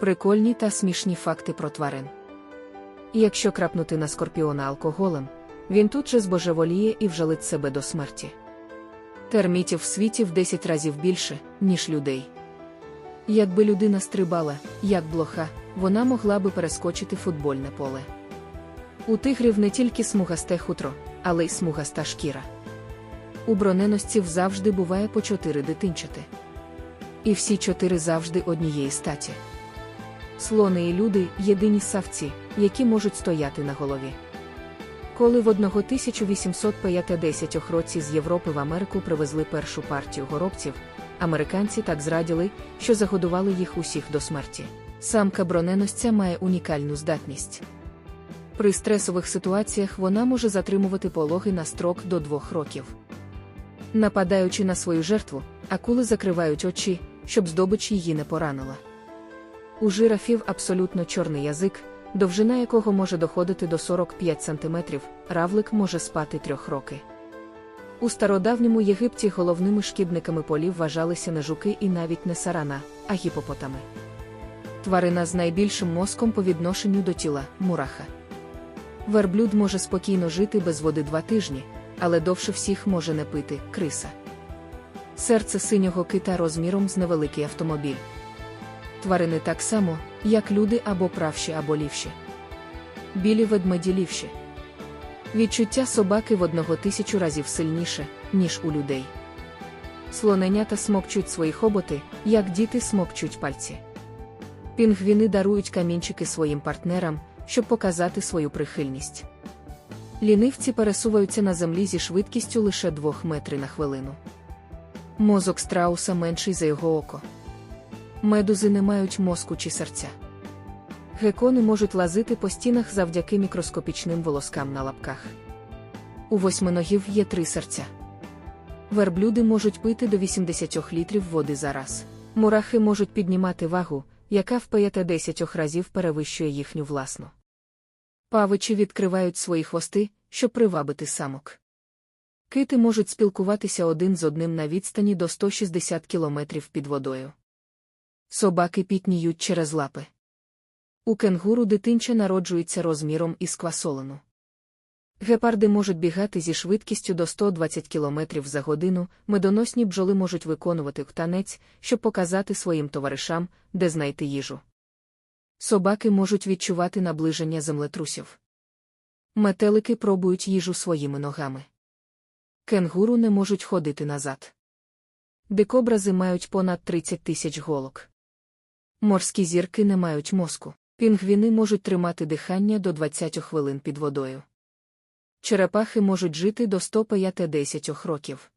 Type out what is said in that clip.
Прикольні та смішні факти про тварин. Якщо крапнути на скорпіона алкоголем, він тут же збожеволіє і вжалить себе до смерті. Термітів в світі в 10 разів більше, ніж людей. Якби людина стрибала, як блоха, вона могла би перескочити футбольне поле. У тигрів не тільки смугасте хутро, але й смугаста шкіра. У броненосців завжди буває по чотири дитинчати. І всі чотири завжди однієї статі. Слони і люди єдині савці, які можуть стояти на голові. Коли в 1850 році з Європи в Америку привезли першу партію горобців, американці так зраділи, що загодували їх усіх до смерті. Самка броненосця має унікальну здатність. При стресових ситуаціях вона може затримувати пологи на строк до двох років. Нападаючи на свою жертву, акули закривають очі, щоб здобич її не поранила. У жирафів абсолютно чорний язик, довжина якого може доходити до 45 см, равлик може спати трьох роки. У стародавньому Єгипті головними шкідниками полів вважалися не жуки і навіть не сарана, а гіпопотами. Тварина з найбільшим мозком по відношенню до тіла мураха. Верблюд може спокійно жити без води два тижні, але довше всіх може не пити криса. Серце синього кита розміром з невеликий автомобіль. Тварини так само, як люди або правші, або лівші. Білі ведмеді лівші. Відчуття собаки в одного тисячу разів сильніше, ніж у людей. Слоненята смокчуть свої хоботи, як діти смокчуть пальці. Пінгвіни дарують камінчики своїм партнерам, щоб показати свою прихильність. Лінивці пересуваються на землі зі швидкістю лише 2 метри на хвилину. Мозок страуса менший за його око. Медузи не мають мозку чи серця. Гекони можуть лазити по стінах завдяки мікроскопічним волоскам на лапках. У восьминогів є три серця. Верблюди можуть пити до 80 літрів води за раз. Мурахи можуть піднімати вагу, яка в 50 разів перевищує їхню власну. Павичі відкривають свої хвости, щоб привабити самок. Кити можуть спілкуватися один з одним на відстані до 160 кілометрів під водою. Собаки пітніють через лапи. У кенгуру дитинча народжується розміром із квасолину. Гепарди можуть бігати зі швидкістю до 120 км за годину, медоносні бджоли можуть виконувати танець, щоб показати своїм товаришам, де знайти їжу. Собаки можуть відчувати наближення землетрусів. Метелики пробують їжу своїми ногами. Кенгуру не можуть ходити назад. Дикобрази мають понад 30 тисяч голок. Морські зірки не мають мозку. Пінгвіни можуть тримати дихання до 20 хвилин під водою. Черепахи можуть жити до 150 років.